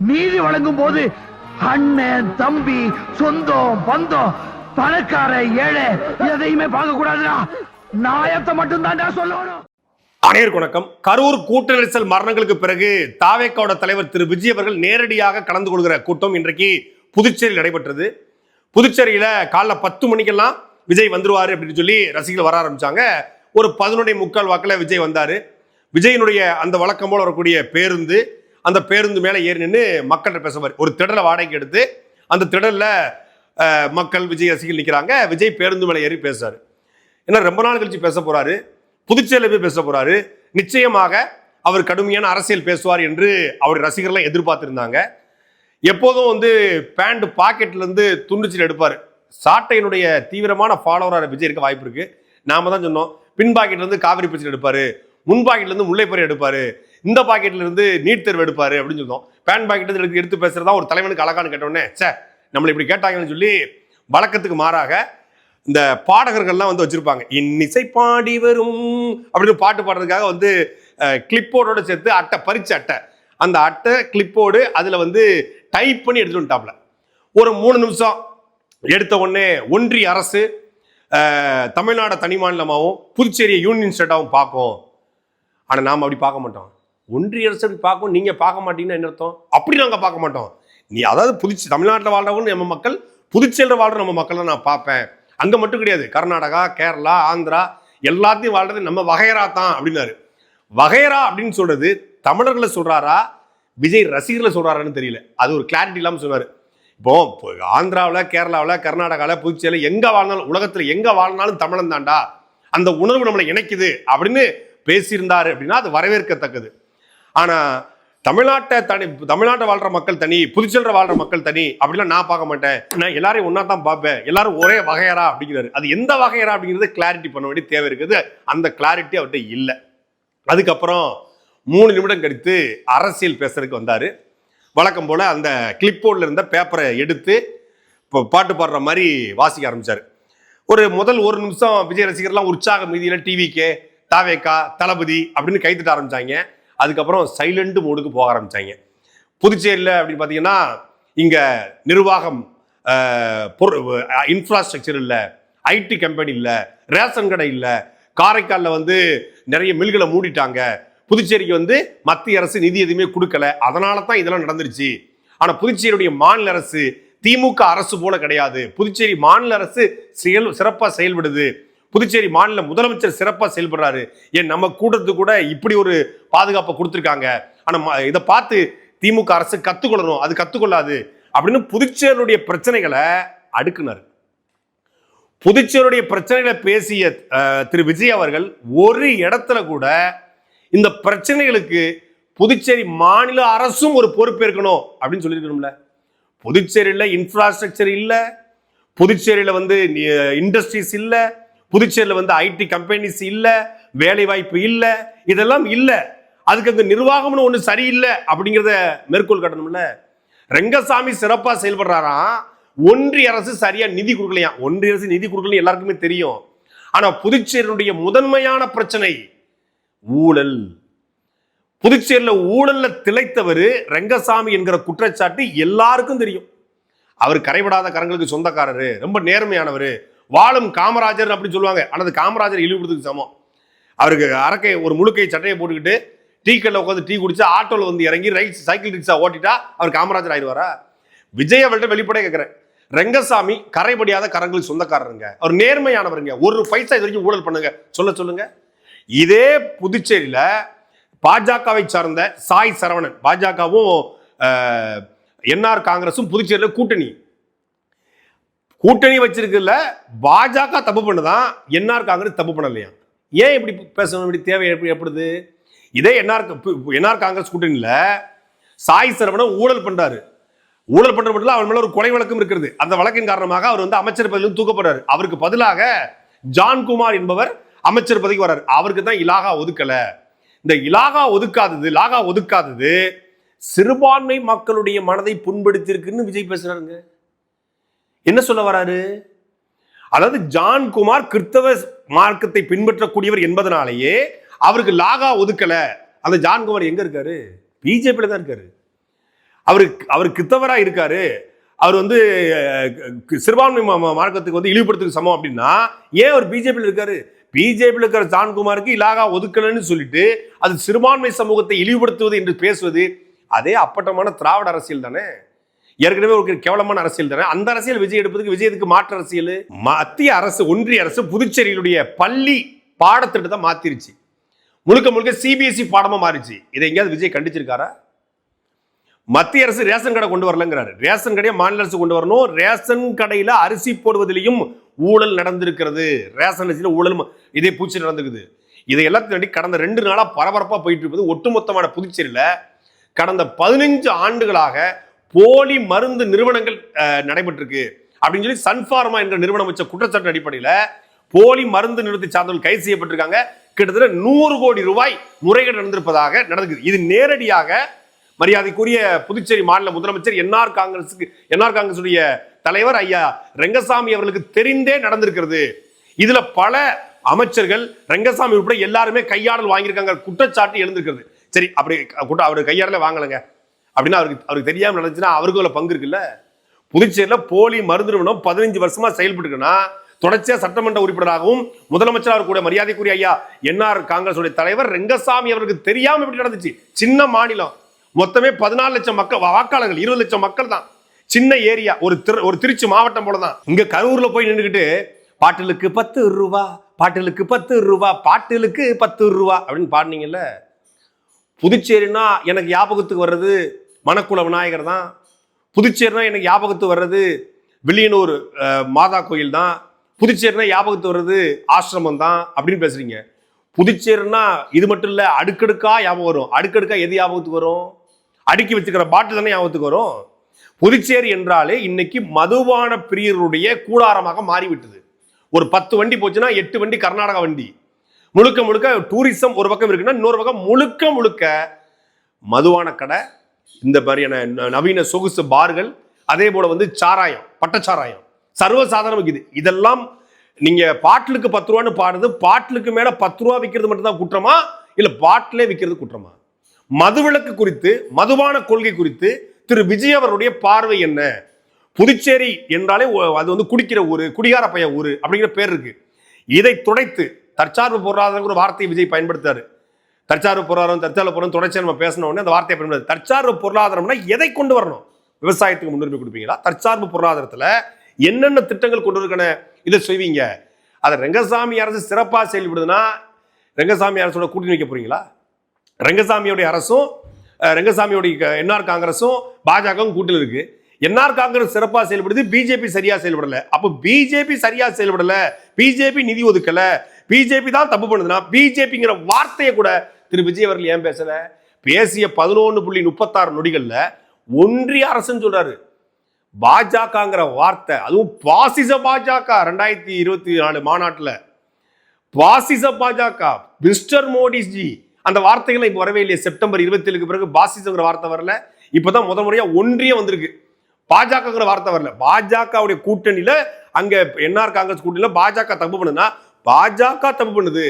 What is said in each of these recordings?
நீதி வழங்கும் போது அண்ணன் தம்பி சொந்தம் பந்தம் பணக்கார ஏழை எதையுமே பார்க்க கூடாதுடா நாயத்தை மட்டும் தான்டா சொல்லணும். அனைவருக்கு வணக்கம். கரூர் கூட்ட நெரிசல் மரணங்களுக்கு பிறகு தாவேக்காவோட தலைவர் திரு. விஜய் அவர்கள் நேரடியாக கலந்து கொள்கிற கூட்டம் இன்றைக்கு புதுச்சேரியில் நடைபெற்றது. புதுச்சேரியில காலைல பத்து மணிக்கெல்லாம் விஜய் வந்துருவாரு அப்படின்னு சொல்லி ரசிகர்கள் வர ஆரம்பிச்சாங்க. ஒரு பதினொன்றை முக்கால் வாக்கில் விஜய் வந்தாரு. விஜயனுடைய அந்த வழக்கம் போல் வரக்கூடிய பேருந்து அந்த பேருந்து மேலே ஏறி நின்று மக்கள்கிட்ட பேசுவார் ஒரு திடலை வாடகைக்கு எடுத்து அந்த திடலில் மக்கள் விஜய் ரசிகர்கள் நிற்கிறாங்க விஜய் பேருந்து மேலே ஏறி பேசுறாரு. ஏன்னா ரொம்ப நாள் கழிச்சு பேச போறாரு. புதுச்சேரியில் போய் பேச போறாரு. நிச்சயமாக அவர் கடுமையான அரசியல் பேசுவார் என்று அவருடைய ரசிகர்லாம் எதிர்பார்த்திருந்தாங்க. எப்போதும் வந்து பேண்ட் பாக்கெட்லேருந்து துண்டுச்சில் எடுப்பார். சாட்டையினுடைய தீவிரமான ஃபாலோவராக விஜய் இருக்க வாய்ப்பு இருக்குது நாம தான் சொன்னோம். பின் பாக்கெட்லேருந்து காவிரி பிரச்சனை எடுப்பார். முன் பாக்கெட்லேருந்து முல்லைப்பறை எடுப்பார். இந்த பாக்கெட்ல இருந்து நீட் தேர்வு எடுப்பாரு அப்படின்னு சொன்னோம் பேன் பாக்கெட் எடுத்து எடுத்து பேசுறதா ஒரு தலைவனுக்கு அழகான்னு கேட்டோடனே சே நம்மளை இப்படி கேட்டாங்கன்னு சொல்லி வழக்கத்துக்கு மாறாக இந்த பாடகர்கள்லாம் வந்து வச்சிருப்பாங்க. இன்னிசை பாடி வரும் அப்படின்னு பாட்டு பாடுறதுக்காக வந்து கிளிப்போர்டோட சேர்த்து அட்டை பறிச்ச அட்டை. அந்த அட்டை கிளிப்போர்டு அதில் வந்து டைப் பண்ணி எடுத்துட்டு வந்துட்டாப்ல ஒரு மூணு நிமிஷம் எடுத்த உடனே ஒன்றிய அரசு தமிழ்நாடு தனி மாநிலமாகவும் புதுச்சேரியை யூனியன் ஸ்டேட்டாகவும் பார்க்கும். ஆனால் நாம் அப்படி பார்க்க மாட்டோம். ஒன்றிய அரசு அப்படி பார்க்கும் நீங்கள் பார்க்க மாட்டீங்கன்னா என்ன அர்த்தம்? அப்படி நாங்கள் பார்க்க மாட்டோம். நீ அதாவது புதுச்சி தமிழ்நாட்டில் வாழ்றவங்க நம்ம மக்கள் புதுச்சேரியில் வாழ்ற நம்ம மக்களை நான் பார்ப்பேன். அங்கே மட்டும் கிடையாது. கர்நாடகா கேரளா ஆந்திரா எல்லாத்தையும் வாழ்றது நம்ம வகையரா தான் அப்படின்னாரு. வகையரா அப்படின்னு சொல்றது தமிழர்களை சொல்றாரா விஜய் ரசிகர்களை சொல்றாரான்னு தெரியல. அது ஒரு கிளாரிட்டி இல்லாமல் சொன்னார் இப்போ ஆந்திராவில் கேரளாவில் கர்நாடகாவில் புதுச்சேரியில் எங்கே வாழ்ந்தாலும் உலகத்தில் எங்கே வாழ்னாலும் தமிழன் தான்டா. அந்த உணர்வு நம்மளை இணைக்குது அப்படின்னு பேசியிருந்தாரு அப்படின்னா அது வரவேற்கத்தக்கது. ஆனால் தமிழ்நாட்டை தனி தமிழ்நாட்டை வாழ்ற மக்கள் தனி புதுச்சேரியில் வாழ்ற மக்கள் தனி அப்படிலாம் நான் பார்க்க மாட்டேன். நான் எல்லாரையும் ஒன்றா தான் பார்ப்பேன். எல்லாரும் ஒரே வகையரா அப்படிங்கிறாரு. அது எந்த வகையரா அப்படிங்கிறது கிளாரிட்டி பண்ண வேண்டிய தேவை இருக்குது. அந்த கிளாரிட்டி அவர்கிட்ட இல்லை. அதுக்கப்புறம் மூணு நிமிடம் கழித்து அரசியல் பேசுறதுக்கு வந்தார். வழக்கம் போல் அந்த கிளிப்போர்டில் இருந்த பேப்பரை எடுத்து இப்போ பாட்டு பாடுற மாதிரி வாசிக்க ஆரம்பிச்சார். ஒரு முதல் ஒரு நிமிஷம் விஜய் ரசிகர்லாம் உற்சாக மீதியில் டிவிக்கே தாவேக்கா தளபதி அப்படின்னு கைத்துட்டு ஆரம்பிச்சாங்க. அதுக்கப்புறம் சைலண்ட் மோடுக்கு போக ஆரம்பிச்சாங்க. புதுச்சேரியில் அப்படின்னு பார்த்தீங்கன்னா இங்கே நிர்வாகம் இன்ஃப்ராஸ்ட்ரக்சர் இல்லை ஐடி கம்பெனி இல்லை ரேஷன் கடை இல்லை காரைக்காலில் வந்து நிறைய மில்களை மூடிட்டாங்க. புதுச்சேரிக்கு வந்து மத்திய அரசு நிதி எதுவுமே கொடுக்கல. அதனால தான் இதெல்லாம் நடந்துருச்சு. ஆனால் புதுச்சேரியுடைய மாநில அரசு திமுக அரசு போல கிடையாது. புதுச்சேரி மாநில அரசு செயல் சிறப்பாக செயல்படுது. புதுச்சேரி மாநில முதலமைச்சர் சிறப்பாக செயல்படுறாரு. ஏன் நம்ம கூட்டத்துக்கு கூட இப்படி ஒரு பாதுகாப்பை கொடுத்துருக்காங்க. ஆனால் இதை பார்த்து திமுக அரசு கத்துக்கொள்ளணும். அது கத்துக்கொள்ளாது. அப்படின்னு புதுச்சேரியுடைய பிரச்சனைகளை அடுக்குனார். புதுச்சேரியுடைய பிரச்சனைகளை பேசிய திரு விஜய் அவர்கள் ஒரு இடத்துல கூட இந்த பிரச்சனைகளுக்கு புதுச்சேரி மாநில அரசும் ஒரு பொறுப்பேற்கணும் அப்படின்னு சொல்லியிருக்கணும்ல. புதுச்சேரியில் இன்ஃப்ராஸ்ட்ரக்சர் இல்லை. புதுச்சேரியில் வந்து இண்டஸ்ட்ரீஸ் இல்லை. புதுச்சேரியில் வந்து ஐடி கம்பெனிஸ் இல்லை வேலை வாய்ப்பு இல்லை இதெல்லாம் இல்லை. அதுக்கு அங்கே நிர்வாகம்னு ஒன்று சரியில்லை அப்படிங்கிறத மேற்கோள் காட்டணும்ல. ரெங்கசாமி சிறப்பாக செயல்படுறாராம் ஒன்றிய அரசு சரியா நிதி கொடுக்கலையாம் ஒன்றிய அரசு நிதி கொடுக்கல எல்லாருக்குமே தெரியும். ஆனா புதுச்சேரியினுடைய முதன்மையான பிரச்சனை ஊழல். புதுச்சேரியில் ஊழல்ல திளைத்தவர் ரெங்கசாமி என்கிற குற்றச்சாட்டு எல்லாருக்கும் தெரியும். அவர் கரைபடாத கரங்களுக்கு சொந்தக்காரரு ரொம்ப நேர்மையானவர் வாழும் காமராஜர் அப்படின்னு சொல்லுவாங்க. ஆனால் அது காமராஜர் இழிவுபடுத்துக்கு சமம். அவருக்கு அரக்கை ஒரு முழுக்கை சட்டையை போட்டுக்கிட்டு டீ கடையில் உட்காந்து டீ குடிச்சு ஆட்டோவில் வந்து இறங்கி ரைட் சைக்கிள் ரிக்ஷா ஓட்டிட்டா அவர் காமராஜர் ஆயிடுவாரா? விஜய் அவர்கிட்ட கேட்குறேன் கேட்கிறேன் ரெங்கசாமி கரைபடியாத கரங்களுக்கு சொந்தக்காரருங்க. அவர் நேர்மையானவருங்க. ஒரு பைசா இது வரைக்கும் ஊழல் பண்ணுங்க. சொல்ல சொல்லுங்க. இதே புதுச்சேரியில் பாஜகவை சார்ந்த சாய் சரவணன் பாஜகவும் என்ஆர் காங்கிரஸும் புதுச்சேரியில் கூட்டணி. கூட்டணி வச்சிருக்கல பாஜக தப்பு பண்ணுதான் என்ஆர் காங்கிரஸ் தப்பு பண்ணலையா? ஏன் இப்படி பேசணும்? இப்படி தேவை எப்படி ஏற்படுது? இதே என்ஆர் என்ஆர் காங்கிரஸ் கூட்டணியில் சாய் சரவணன் ஊழல் பண்றாரு. ஊழல் பண்ற மட்டும் அவர் மேல ஒரு கொலை வழக்கம் இருக்கிறது அந்த வழக்கின் காரணமாக அவர் வந்து அமைச்சர் பதவியில் தூக்கப்படுறாரு அவருக்கு பதிலாக ஜான்குமார் என்பவர் அமைச்சர் பதவிக்கு வர்றாரு. அவருக்கு தான் இலாகா ஒதுக்கல. இந்த இலாகா ஒதுக்காதது லாகா ஒதுக்காதது சிறுபான்மை மக்களுடைய மனதை புண்படுத்தியிருக்குன்னு விஜய் பேசுறாருங்க. என்ன சொல்ல வராரு? அதாவது ஜான்குமார் கிறிஸ்தவ மார்க்கத்தை பின்பற்றக்கூடியவர் என்பதனாலேயே அவருக்கு லாகா ஒதுக்கல. அந்த ஜான்குமார் எங்க இருக்காரு? பிஜேபியில தான் இருக்காரு. அவருக்கு அவர் கிறித்தவராக இருக்காரு. அவர் வந்து சிறுபான்மை மார்க்கத்துக்கு வந்து இழிவுபடுத்துக்கு சமம் அப்படின்னா ஏன் அவர் பிஜேபியில் இருக்காரு? பிஜேபியில் இருக்கிற ஜான்குமாருக்கு இலாகா ஒதுக்கலன்னு சொல்லிட்டு அது சிறுபான்மை சமூகத்தை இழிவுபடுத்துவது என்று பேசுவது அதே அப்பட்டமான திராவிட அரசியல் தானே? ஏற்கனவே ஒரு கேவலமான அரசியல் தானே. அந்த அரசியல் விஜய் எடுப்பதுக்கு விஜயத்துக்கு மாற்று அரசியல். மத்திய அரசு ஒன்றிய அரசு புதுச்சேரியிலுடைய பள்ளி பாடத்திட்டத்தை மாத்திருச்சு. முழுக்க முழுக்க சிபிஎஸ்சி பாடமா மாறிச்சு. இதை எங்கேயாவது விஜய் கண்டிச்சிருக்காரா? மத்திய அரசு ரேஷன் கடை கொண்டு வரலங்கிறாரு. ரேஷன் கடையை மாநில அரசு கொண்டு வரணும். ரேஷன் கடையில அரிசி போடுவதிலையும் ஊழல் நடந்திருக்கிறது. ரேஷன் அரிசியில் ஊழல் இதே பூச்சி நடந்துக்குது. இதை எல்லாத்தையும் தாண்டி கடந்த ரெண்டு நாளாக பரபரப்பாக போயிட்டு இருப்பது ஒட்டுமொத்தமான புதுச்சேரியில் கடந்த பதினஞ்சு ஆண்டுகளாக போலி மருந்து நிறுவனங்கள் நடைபெற்றிருக்கு. அப்படின்னு சொல்லி சன்ஃபார்மா என்ற நிறுவனம் வச்ச குற்றச்சாட்டு அடிப்படையில் போலி மருந்து நிறுவனத்தை சார்ந்தவர்கள் கைது செய்யப்பட்டிருக்காங்க. கிட்டத்தட்ட நூறு கோடி ரூபாய் முறைகேடு நடந்திருப்பதாக நடந்திருக்கு இது நேரடியாக மரியாதைக்குரிய புதுச்சேரி மாநில முதலமைச்சர் என்ஆர் காங்கிரஸுக்கு என்ஆர் காங்கிரசுடைய தலைவர் ஐயா ரெங்கசாமி அவர்களுக்கு தெரிந்தே நடந்திருக்கிறது. இதுல பல அமைச்சர்கள் ரெங்கசாமி உட்பட எல்லாருமே கையாடல் வாங்கியிருக்காங்க குற்றச்சாட்டு எழுந்திருக்கிறது. சரி அப்படி அவர் கையாடல வாங்கலைங்க. அப்படின்னா அவருக்கு அவருக்கு தெரியாம நடந்துச்சுன்னா அவருக்கும் அதுல பங்கு இருக்குல்ல? புதுச்சேரியில் போலி மருந்து நிறுவனம் பதினஞ்சு வருஷமா செயல்பட்டுருக்குன்னா தொடர்ச்சியா சட்டமன்ற உறுப்பினராகவும் முதலமைச்சராக கூட மரியாதைக்குரிய ஐயா என்ஆர் காங்கிரஸ் தலைவர் ரெங்கசாமி அவருக்கு தெரியாம இப்படி நடந்துச்சு. சின்ன மாநிலம். மொத்தமே பதினாலு லட்சம் மக்கள் வாக்காளர்கள் இருபது லட்சம் மக்கள் தான். சின்ன ஏரியா ஒரு திரு ஒரு திருச்சி மாவட்டம் போல தான் இங்க கரூர்ல போய் நின்றுக்கிட்டு பாட்டிலுக்கு பத்து ரூபா பாட்டிலுக்கு பத்து ரூபா பாட்டிலுக்கு பத்து ரூபா அப்படின்னு பாடினீங்கல்ல? புதுச்சேரினா எனக்கு ஞாபகத்துக்கு வர்றது மணக்குள விநாயகர் தான். புதுச்சேரினா எனக்கு ஞாபகத்துக்கு வர்றது வில்லியனூர் மாதா கோயில் தான். புதுச்சேரினா ஞாபகத்து வர்றது ஆசிரமம் தான் அப்படின்னு பேசுறீங்க. புதுச்சேரினா இது மட்டும் இல்லை அடுக்கடுக்கா ஞாபகம் வரும். அடுக்கடுக்கா எது ஞாபகத்துக்கு வரும்? அடுக்கி வச்சுக்கிற பாட்டில் தானே ஞாபகத்துக்கு வரும்? புதுச்சேரி என்றாலே இன்னைக்கு மதுபான பிரியருடைய கூடாரமாக மாறிவிட்டது. ஒரு பத்து வண்டி போச்சுன்னா எட்டு வண்டி கர்நாடகா வண்டி. முழுக்க முழுக்க டூரிசம் ஒரு பக்கம் இருக்குன்னா இன்னொரு பக்கம் முழுக்க முழுக்க மதுவான கடை இந்த மாதிரியான ந- நவீன சொகுசு பார்கள் அதே போல வந்து சாராயம் பட்டச்சாராயம் சர்வசாதாரணம் இது. இதெல்லாம் நீங்க பாட்டிலுக்கு பத்து ரூபான்னு பாடுறது பாட்டிலுக்கு மேல பத்து ரூபா விற்கிறது மட்டும்தான் குற்றமா? இல்ல பாட்டிலே விற்கிறது குற்றமா? மதுவிலக்கு குறித்து மதுபான கொள்கை குறித்து திரு. விஜய் அவருடைய பார்வை என்ன? புதுச்சேரி என்றாலே அது வந்து குடிக்கிற ஊரு குடிகார பைய ஊரு அப்படிங்கிற பேர் இருக்கு. இதை துடைத்து தற்சார்பு பொருளாதாரங்கிற வார்த்தையை விஜய் பயன்படுத்தாரு தற்சார்பு பொருளாதாரம் தற்சார்பு பொருளாதாரம் தொடர்ச்சியா நம்ம பேசின உடனே அந்த வார்த்தையை பயன்படுது தற்சார்பு பொருளாதாரம்னா எதை கொண்டு வரணும்? விவசாயத்துக்கு முன்னுரிமை கொடுப்பீங்களா? தற்சார்பு பொருளாதாரத்தில் என்னென்ன திட்டங்கள் கொண்டு இருக்கன இதை செய்வீங்க? அதை ரெங்கசாமி அரசு சிறப்பாக செயல்படுதுன்னா ரெங்கசாமி அரசோட கூட்டணி வைக்க போறீங்களா? ரங்கசாமியோடைய அரசும் ரங்கசாமியோடைய க- என்ஆர் காங்கிரஸும் பாஜகவும் கூட்டில் இருக்கு. என்ஆர் காங்கிரஸ் சிறப்பாக செயல்படுது பிஜேபி சரியாக செயல்படலை. அப்போ பிஜேபி சரியாக செயல்படலை பிஜேபி நிதி ஒதுக்கலை பிஜேபி தான் தப்பு பண்ணுதுன்னா பிஜேபிங்கிற வார்த்தையை கூட திரு விஜய் அவர்கள் ஏன் பேசல? பேசிய பதினொன்று புள்ளி முப்பத்தாறு நொடிகளில் ஒன்றிய அரசுன்னு சொல்றாரு. பாஜகங்கிற வார்த்தை அதுவும் பாசிச பாஜக ரெண்டாயிரத்தி இருபத்தி நாலு மாநாட்டில். பாசிச பாஜக மிஸ்டர் மோடிஜி அந்த வார்த்தைகளை இப்போ வரவே இல்லையே. செப்டம்பர் இருபத்தி ஏழுக்கு பிறகு பாசிசங்கிற வார்த்தை வரல. இப்பதான் முத முறையாக ஒன்றிய வந்திருக்கு. பாஜகங்கிற வார்த்தை வரல. பாஜகவுடைய கூட்டணியில் அங்கே என்ஆர் காங்கிரஸ் கூட்டணியில் பாஜக தப்பு பண்ணுதுன்னா பாஜக தப்பு பண்ணுது.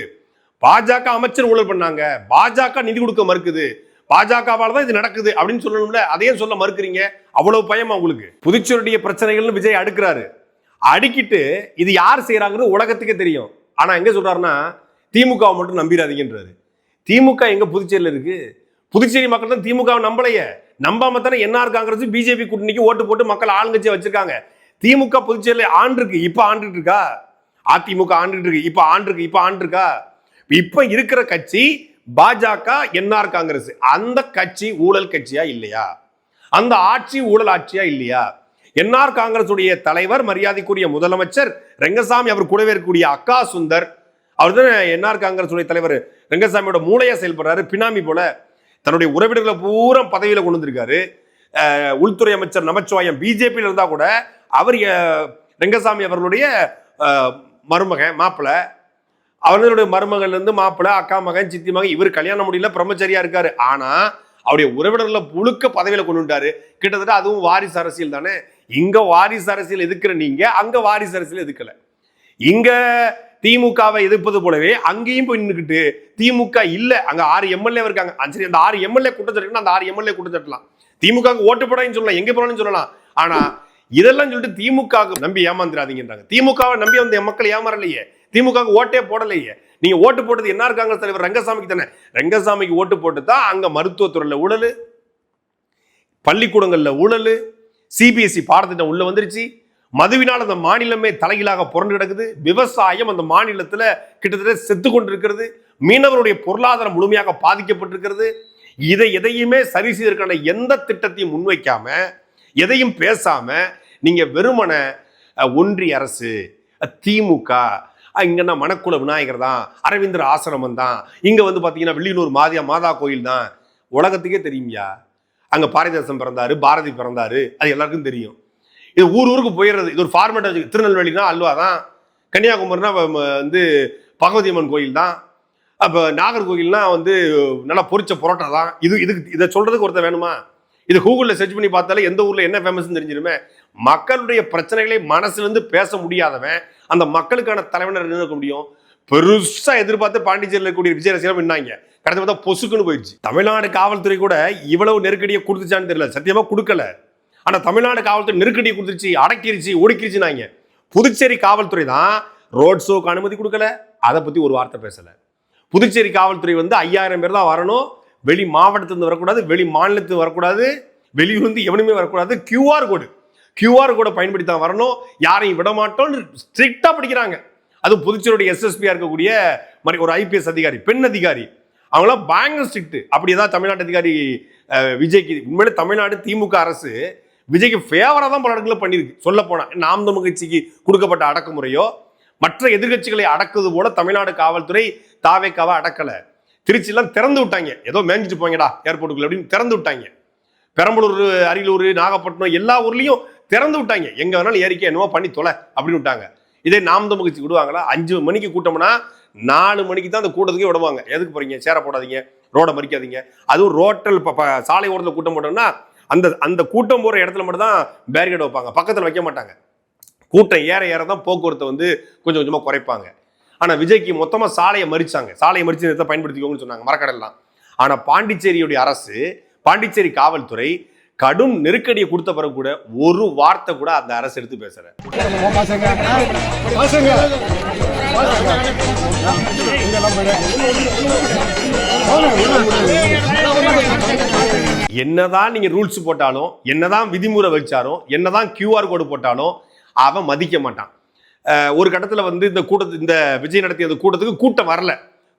பாஜக அமைச்சர் ஊழல் பண்ணாங்க. பாஜக நிதி கொடுக்க மறுக்குது. பாஜகவால தான் இது நடக்குது அப்படின்னு சொல்லணும்ல? அதையும் சொல்ல மறுக்கிறீங்க. அவ்வளவு பயமா உங்களுக்கு? புதுச்சேரியுடைய பிரச்சனைகள்னு விஜய் அடுக்குறாரு. அடுக்கிட்டு இது யார் செய்யறாங்கன்னு உலகத்துக்கே தெரியும். ஆனா எங்க சொல்றாருன்னா திமுகவை மட்டும் நம்பிடாதீங்கன்றாரு திமுக எங்க புதுச்சேரியில இருக்கு? புதுச்சேரி மக்கள் தான் திமுகவை நம்பலையே. நம்பாம தானே என்ஆர் காங்கிரஸ் பிஜேபி கூட்டணிக்கு ஓட்டு போட்டு மக்கள் ஆளுங்கட்சியை வச்சிருக்காங்க. திமுக புதுச்சேரியில ஆண்டு இருக்கு இப்ப ஆண்டுட்டு இருக்கா அதிமுக ஆண்டுட்டு இருக்கு. இப்ப ஆண்டு இருக்கு இப்ப ஆண்டு இருக்கா இப்ப இருக்கிற கட்சி பாஜக என்ஆர் காங்கிரஸ். அந்த கட்சி ஊழல் கட்சியா இல்லையா? அந்த ஆட்சி ஊழல் ஆட்சியா இல்லையா? என்ஆர் காங்கிரஸ் உடைய தலைவர் மரியாதைக்குரிய முதலமைச்சர் ரெங்கசாமி அவர் கூடவே இருக்கக்கூடிய அக்கா சுந்தர் அவர் தான் என்ஆர் காங்கிரஸ் உடைய தலைவர். ரெங்கசாமியோட மூளையா செயல்படுறாரு பினாமி போல. தன்னுடைய உறவினர்களை பூரா பதவியில கொண்டு வந்திருக்காரு. உள்துறை அமைச்சர் நமச்சிவாயம் பிஜேபியில் இருந்தா கூட அவர் அஹ், ரெங்கசாமி அவர்களுடைய மருமகன் மாப்பிள்ளை அவர்களுடைய மருமகன்ல இருந்து மாப்பிள்ளை அக்கா மகன் சித்தி மகன் இவர் கல்யாணம் முடியல பிரம்மச்சரியா இருக்காரு. ஆனா அவருடைய உறவினர்களை புழுக்க பதவியில கொண்டு வந்துட்டாரு. கிட்டத்தட்ட அதுவும் வாரிசு அரசியல் தானே? இங்க வாரிசு அரசியல் எதுக்குற நீங்க? அங்க வாரிசு அரசியல் எதுக்கல? இங்க திமுகவை எதிர்ப்பது போலவே அங்கேயும் போய் நின்றுக்கிட்டு திமுக இல்ல. அங்க ஆறு எம்எல்ஏ இருக்காங்க. சரி அந்த ஆறு எம்எல்ஏ குற்றச்சாட்டு அந்த ஆறு எம்எல்ஏ குற்றச்சாட்டலாம் திமுக ஓட்டு போடாதுன்னு சொல்லலாம். எங்க போனாலும் சொல்லலாம். ஆனா இதெல்லாம் சொல்லிட்டு திமுக நம்பி ஏமாந்துடாதீங்கன்றாங்க. திமுகவை நம்பி அந்த மக்கள் ஏமாறலையே. திமுக ஓட்டே போடலையே. நீங்க ஓட்டு போட்டது என்ன காங்கிரஸ் தலைவர்? ரங்கசாமிக்கு தானே. ரங்கசாமிக்கு ஓட்டு போட்டு தான் அங்க மருத்துவத்துறையில ஊழல் பள்ளிக்கூடங்கள்ல ஊழல் சிபிஎஸ்சி பாடத்திட்டம் உள்ள வந்துருச்சு. மதுவினால் அந்த மாநிலமே தலைகீழாக புரண்டு கிடக்குது. விவசாயம் அந்த மாநிலத்தில் கிட்டத்தட்ட செத்து கொண்டிருக்கிறது. மீனவருடைய பொருளாதாரம் முழுமையாக பாதிக்கப்பட்டிருக்கிறது. இதை எதையுமே சரி செய்வதற்கான எந்த திட்டத்தையும் முன்வைக்காம எதையும் பேசாம நீங்க வெறுமன ஒன்றிய அரசு திமுக இங்கன்னா மணக்குள விநாயகர் தான் அரவிந்தர் ஆசிரமம் தான். இங்க வந்து பாத்தீங்கன்னா வெள்ளியனூர் மாதியா மாதா கோயில் தான். உலகத்துக்கே தெரியும்யா? அங்க பாரதிதாசன் பிறந்தாரு பாரதி பிறந்தாரு அது எல்லாருக்கும் தெரியும். இது ஊர் ஊருக்கு போயிடுறது இது ஒரு ஃபார்மேட்டா வச்சு திருநெல்வேலினா அல்வா தான். கன்னியாகுமரினா வந்து பகவதி அம்மன் கோயில் தான். அப்போ நாகர்கோயில்னா வந்து நல்லா பொரிச்ச புரோட்டா தான். இது இதுக்கு இதை சொல்றதுக்கு ஒருத்தர் வேணுமா? இது கூகுளில் சர்ச் பண்ணி பார்த்தாலே எந்த ஊரில் என்ன ஃபேமஸ்னு தெரிஞ்சிருமே. மக்களுடைய பிரச்சனைகளை மனசுலேருந்து பேச முடியாதவன் அந்த மக்களுக்கான தலைவனர் இருக்க முடியும். பெருசாக எதிர்பார்த்து பாண்டிச்சேரியில் இருக்கக்கூடிய விஜய் ரசிகரம் நின்னாங்க கடந்த பார்த்தா பொசுக்குன்னு போயிடுச்சு. தமிழ்நாடு காவல்துறை கூட இவ்வளவு நெருக்கடியை கொடுத்துச்சான்னு தெரியல. சத்தியமாக கொடுக்கல. ஆனால் தமிழ்நாடு காவல்துறை நெருக்கடியை கொடுத்துருச்சு அடக்கிருச்சு ஒடுக்கிருச்சுனாங்க புதுச்சேரி காவல்துறை தான் ரோட் ஷோக்கு அனுமதி கொடுக்கல. அதை பற்றி ஒரு வார்த்தை பேசலை. புதுச்சேரி காவல்துறை வந்து ஐயாயிரம் பேர் தான் வரணும். வெளி மாவட்டத்திலிருந்து வரக்கூடாது வெளி மாநிலத்துக்கு வரக்கூடாது வெளியூர்ந்து எவனுமே வரக்கூடாது. கியூஆர் கோடு கியூஆர் கோடை பயன்படுத்தி தான் வரணும். யாரையும் விட மாட்டோம்னு ஸ்ட்ரிக்டா படிக்கிறாங்க. அது புதுச்சேரியுடைய எஸ்எஸ்பியா இருக்கக்கூடிய மாதிரி ஒரு ஐபிஎஸ் அதிகாரி பெண் அதிகாரி. அவங்களாம் பயங்கர ஸ்ட்ரிக்ட் அப்படி தான் தமிழ்நாட்டு அதிகாரி விஜய்க்கு உண்மையிலே தமிழ்நாடு திமுக அரசு விஜய்க்கு ஃபேவரா தான் பல இடங்களில் பண்ணியிருக்கு. சொல்ல போனா நாம் தமிழ் கட்சிக்கு கொடுக்கப்பட்ட அடக்குமுறையோ மற்ற எதிர்க்கட்சிகளை அடக்குவது போல தமிழ்நாடு காவல்துறை தாவேக்காவை அடக்கலை. திருச்சிலாம் திறந்து விட்டாங்க. ஏதோ மேய்ஞ்சிட்டு போங்கடா ஏர்போர்ட்டுக்குள்ள அப்படின்னு திறந்து விட்டாங்க. பெரம்பலூர் அரியலூர் நாகப்பட்டினம் எல்லா ஊர்லேயும் திறந்து விட்டாங்க. எங்க வேணாலும் ஏறிக்க என்னவோ பண்ணி தொலை அப்படின்னு விட்டாங்க. இதே நாம் தமிழ் விடுவாங்களா? அஞ்சு மணிக்கு கூட்டம்னா நாலு மணிக்கு தான் அந்த கூட்டத்துக்கே விடுவாங்க. எதுக்கு போறீங்க? சேர போடாதீங்க ரோட மறிக்காதீங்க. அதுவும் ரோட்டல் சாலை ஓரத்தில் கூட்டம் போட்டோம்னா அந்த அந்த கூட்டம் போற இடத்துல மட்டும் தான் பேரிகேட் வைப்பாங்க. பக்கத்தில் வைக்க மாட்டாங்க. கூட்டம் ஏற ஏற தான் போக்குவரத்தை வந்து கொஞ்சம் கொஞ்சமா குறைப்பாங்க. ஆனால் விஜய்க்கு மொத்தமாக சாலையை மறிச்சாங்க. சாலையை மறிச்சு இதை பயன்படுத்திக்கோங்கன்னு சொன்னாங்க மரக்கடலாம் ஆனால் பாண்டிச்சேரியுடைய அரசு பாண்டிச்சேரி காவல்துறை கடும் நெருக்கடியை கொடுத்த பிறகு கூட ஒரு வார்த்தை கூட அந்த அரசு எடுத்து பேசல. என்னதான் நீங்க ரூல்ஸ் போட்டாலும் என்னதான் விதிமுறை வச்சாலும் என்னதான் கியூஆர் கோடு போட்டாலும் அவன் மதிக்க மாட்டான். ஒரு கட்டத்தில் வந்து இந்த கூட்டத்து இந்த விஜய் நடத்திய அந்த கூட்டத்துக்கு கூட்டம் வரல.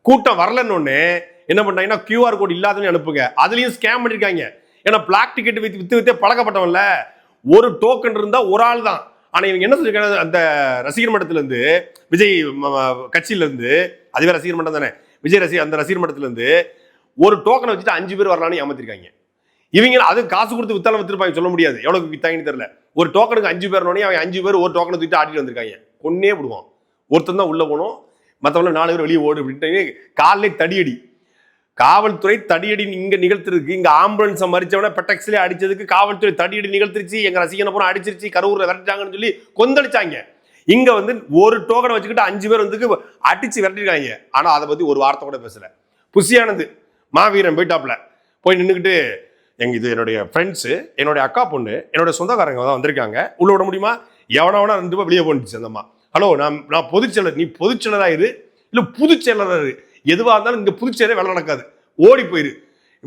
கூட்டம் வரலன்னு என்ன பண்ணாங்கன்னா கியூஆர் கோடு இல்லாதவனே அனுப்புங்க. அதுலயும் ஸ்கேம் பண்ணியிருக்காங்க ஏன்னா பிளாக் டிக்கெட் வித்து வித்து வித்தே பழக்கப்பட்டவன்ல ஒரு டோக்கன் இருந்தா ஒரு ஆள் தான். ஆனா இவங்க என்ன சொல்லியிருக்காங்க அந்த ரசிகர் மன்றத்துல இருந்து விஜய் கட்சியிலேருந்து கட்சியில இருந்து அதுவே ரசிகர் மன்றம் தானே விஜய் ரசிகர் அந்த ரசிகர் மன்றத்துல இருந்து ஒரு டோக்கனை வச்சுட்டு அஞ்சு பேர் வரலான்னு ஏமாத்திருக்காங்க. இவங்க அது காசு கொடுத்து வித்தாலும் வித்துருப்பாங்க சொல்ல முடியாது. எவ்வளவு வித்தாங்கன்னு தெரியல. ஒரு டோக்கனுக்கு அஞ்சு பேர் அவன் அஞ்சு பேர் ஒரு டோக்கனை தூக்கிட்டு ஆடிட்டு வந்திருக்காங்க. கொன்னே விடுவான். ஒருத்தன் தான் உள்ளே போனோம். மற்றவங்கள நாலு பேர் வெளியே ஓடு அப்படின்ட்டு காலையிலே தடியடி. காவல்துறை தடியடி இங்கே நிகழ்த்திருக்கு. இங்கே ஆம்புலன்ஸை மறிச்சவன பெட்டக்ஸ்லேயே அடிச்சதுக்கு காவல்துறை தடியடி நிகழ்த்திருச்சு. எங்கள் ரசிகனை போனால் அடிச்சிருச்சு. கரூரில் விரட்டாங்கன்னு சொல்லி கொந்தளிச்சாங்க. இங்கே வந்து ஒரு டோக்கனை வச்சுக்கிட்டு அஞ்சு பேர் வந்து அடிச்சு விரட்டிருக்காங்க. ஆனால் அதை பற்றி ஒரு வார்த்தை கூட பேசலை. புசியானது. மாவீரன் போயிட்டாப்ல போய் நின்றுக்கிட்டு எங்க இது என்னுடைய ஃப்ரெண்ட்ஸு என்னுடைய அக்கா பொண்ணு என்னோட சொந்தக்காரங்க தான் வந்திருக்காங்க. உள்ள விட முடியுமா? எவனவனா ரெண்டு பேர் வெளியே போனிச்சு அந்தம்மா ஹலோ நான் நான் பொதுச்செயலர் நீ பொதுச்செயலராக இரு. இல்லை புதுச்செயலராக இரு. எதுவாக இருந்தாலும் இங்கே புதுச்சேரே வேலை நடக்காது. ஓடி போயிரு.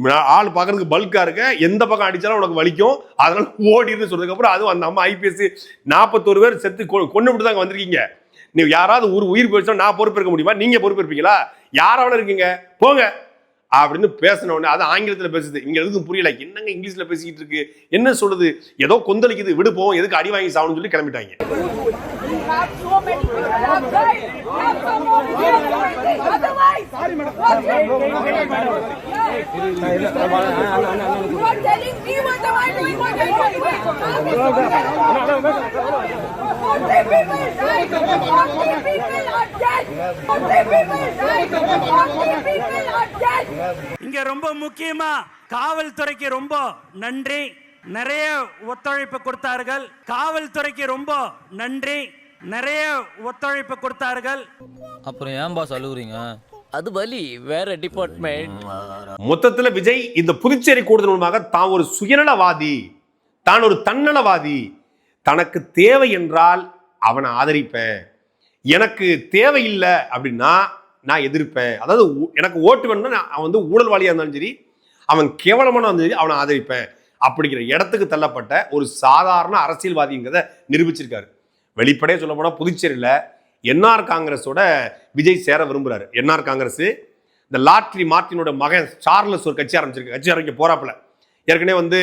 ஆள் பார்க்கறதுக்கு பல்காக இருக்க. எந்த பக்கம் அடித்தாலும் உனக்கு வலிக்கும். அதனால ஓடிடுன்னு சொன்னதுக்கப்புறம் அதுவும் அந்த அம்மா ஐபிஎஸ் நாற்பத்தோரு பேர் செத்து கொ- கொண்டு விட்டு தாங்க வந்திருக்கீங்க. நீ யாராவது ஒரு உயிர் போயிடுச்சா நான் பொறுப்பேற்க முடியுமா? நீங்கள் பொறுப்பேற்பீங்களா? யாராவது இருக்கீங்க? போங்க. அப்படின்னு பேசின உடனே அது ஆங்கிலத்தில் பேசுது. இங்கே எதுக்கும் புரியல. என்னங்க இங்கிலீஷில் பேசிக்கிட்டு இருக்கு? என்ன சொல்றது ஏதோ கொந்தளிக்குது. விடுப்போம் எதுக்கு அடி வாங்கி சாவுன்னு சொல்லி கிளம்பிட்டாங்க. இங்க ரொம்ப முக்கியமா காவல்துறைக்கு ரொம்ப நன்றி நிறைய ஒத்துழைப்பு கொடுத்தார்கள் காவல்துறைக்கு ரொம்ப நன்றி நிறைய ஒத்துழைப்பு கொடுத்தார்கள். அப்புறம் ஏன் பாஸ் அழுகுறீங்க? அது வலி வேற டிபார்ட்மெண்ட் மொத்தத்துல விஜய் இந்த புதுச்சேரி கூடுதல் மூலமாக தான் ஒரு சுயநலவாதி தான் ஒரு தன்னலவாதி. தனக்கு தேவை என்றால் அவனை ஆதரிப்பேன். எனக்கு தேவையில்லை அப்படின்னா நான் எதிர்ப்பேன். அதாவது எனக்கு ஓட்டு வேணும்னா நான் அவன் வந்து ஊழல்வாளியா இருந்தாலும் சரி அவன் கேவலமான இருந்தாலும் சரி அவனை ஆதரிப்பேன். அப்படிங்கிற இடத்துக்கு தள்ளப்பட்ட ஒரு சாதாரண அரசியல்வாதிங்கிறத நிரூபிச்சிருக்காரு. வெளிப்படையாக சொல்ல போனால் புதுச்சேரியில் என்ஆர் காங்கிரஸோட விஜய் சேர விரும்புகிறார் என்ஆர் காங்கிரஸ் இந்த லாட்ரி மார்ட்டினோட மகன் சார்லஸ் ஒரு கட்சி ஆரம்பிச்சிருக்கு. கட்சி ஆரம்பிக்க போறாப்புல. ஏற்கனவே வந்து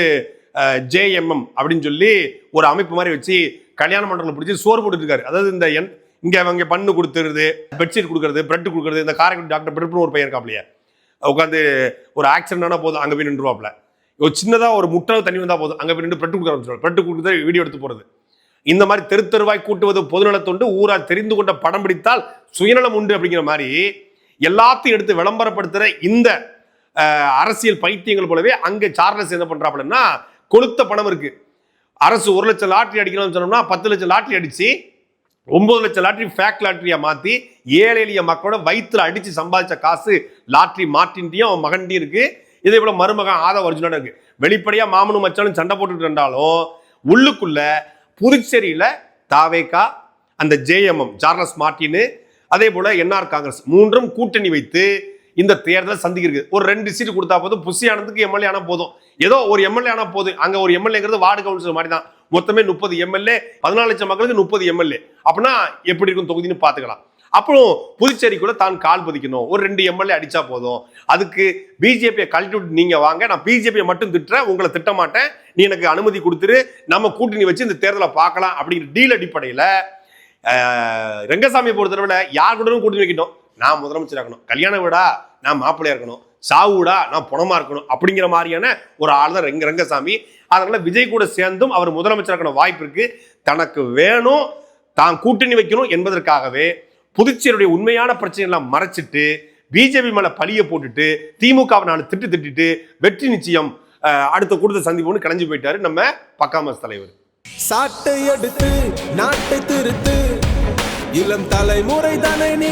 ஜேஎம்எம் அப்படின்னு சொல்லி ஒரு அமைப்பு மாதிரி வச்சு கல்யாண மண்டலம் பிடிச்சி சோறு போட்டுருக்காரு அதாவது இந்த என் இங்கே அவங்க பண்ணு கொடுத்துருது பெட்ஷீட் கொடுக்கறது பிரெட் கொடுக்குறது இந்த காரைக்குடி டாக்டர் பிரெட்னு ஒரு பையன் இருக்காப்லையே உட்காந்து ஒரு ஆக்சிடென்ட்னா போதும் அங்கே போய் நின்றுவாப்ல ஒரு சின்னதாக ஒரு முட்டை தண்ணி வந்தால் போதும் அங்கே போய் நின்று பிரெட் கொடுக்க ஆரம்பிச்சிடும் பிரெட் கொடுக்குறது வீடியோ எடுத்து போகிறது இந்த மாதிரி தெரு தெருவாய் கூட்டுவது பொதுநலத்தொண்டு ஊரா தெரிந்து கொண்ட படம் பிடித்தால் சுயநலம் உண்டு அப்படிங்கிற மாதிரி எல்லாத்தையும் எடுத்து விளம்பரப்படுத்துற இந்த அரசியல் பைத்தியங்கள் போலவே அங்க சார்லஸ் என்ன பண்ணுறாப்புலன்னா கொளுத்த பணம் இருக்கு. அரசு ஒரு லட்சம் லாட்ரி அடிக்கணும்னு சொன்னோம்னா பத்து லட்சம் லாட்ரி அடிச்சு ஒன்பது லட்சம் லாட்ரி ஃபேக் லாட்ரியா மாத்தி ஏழை எளிய மக்களோட வயிற்றுல அடிச்சு சம்பாதிச்ச காசு லாட்ரி மாட்டின்ட்டையும் அவன் மகன்டையும் இருக்கு. இதே போல மருமகன் ஆதா ஒரிஜினலா இருக்கு. வெளிப்படையா மாமனும் மச்சானும் சண்டை போட்டுட்டு இருந்தாலும் உள்ளுக்குள்ள புதுச்சேரியில் தாவேகா அந்த ஜேஎம்எம் சார்லஸ் மார்டின் அதே போல என்ஆர் காங்கிரஸ் மூன்றும் கூட்டணி வைத்து இந்த தேர்தலை சந்திக்கிறது ஒரு ரெண்டு சீட்டு கொடுத்தா போதும் புசியானதுக்கு எம்எல்ஏ ஆனால் போதும். ஏதோ ஒரு எம்எல்ஏ ஆனால் போதும் அங்கே ஒரு எம்எல்ஏங்கிறது வார்டு கவுன்சிலர் மாதிரி தான் மொத்தமே முப்பது எம்எல்ஏ பதினாலு லட்சம் மக்களுக்கு முப்பது எம்எல்ஏ அப்படின்னா எப்படி இருக்கும் தொகுதின்னு பார்த்துக்கலாம். அப்புறம் புதுச்சேரிக்குள்ள தான் கால் பதிக்கணும். ஒரு ரெண்டு எம்எல்ஏ அடிச்சா போதும். அதுக்கு பிஜேபியை கழட்டி விட்டு நீங்க வாங்க. நான் பிஜேபியை மட்டும் திட்டுறேன். உங்களை திட்ட மாட்டேன். நீ எனக்கு அனுமதி கொடுத்துரு. நம்ம கூட்டணி வச்சு இந்த தேர்தலை பார்க்கலாம் அப்படிங்கிற டீல் அடிப்படையில் ரங்கசாமியை ரங்கசாமியை தடவை யார் கூட கூட்டணி வைக்கணும் நான் முதலமைச்சர் ஆகணும் கல்யாண வீடா? நான் மாப்பிள்ளையா இருக்கணும். சாவுடா நான் புணமா இருக்கணும். அப்படிங்கிற மாதிரியான ஒரு ஆள் தான் ரங்க ரங்கசாமி. அதனால விஜய் கூட சேர்ந்தும் அவர் முதலமைச்சர் இருக்கணும் வாய்ப்பு இருக்கு. தனக்கு வேணும். தான் கூட்டணி வைக்கணும் என்பதற்காகவே புதுச்சேரியுடைய உண்மையான பிரச்சனை எல்லாம் மறைச்சிட்டு பிஜேபி மேல பழிய போட்டுட்டு திமுகவை நாலு திட்டு திட்டிட்டு வெற்றி நிச்சயம் அடுத்த கூட்டத்தை சந்திப்போம்னு கிளம்பி போயிட்டாரு நம்ம பக்காமஸ் தலைவர். சாட்டை எடுத்து நாட்டை திருத்து இளம் தலைமுறை தானே நீ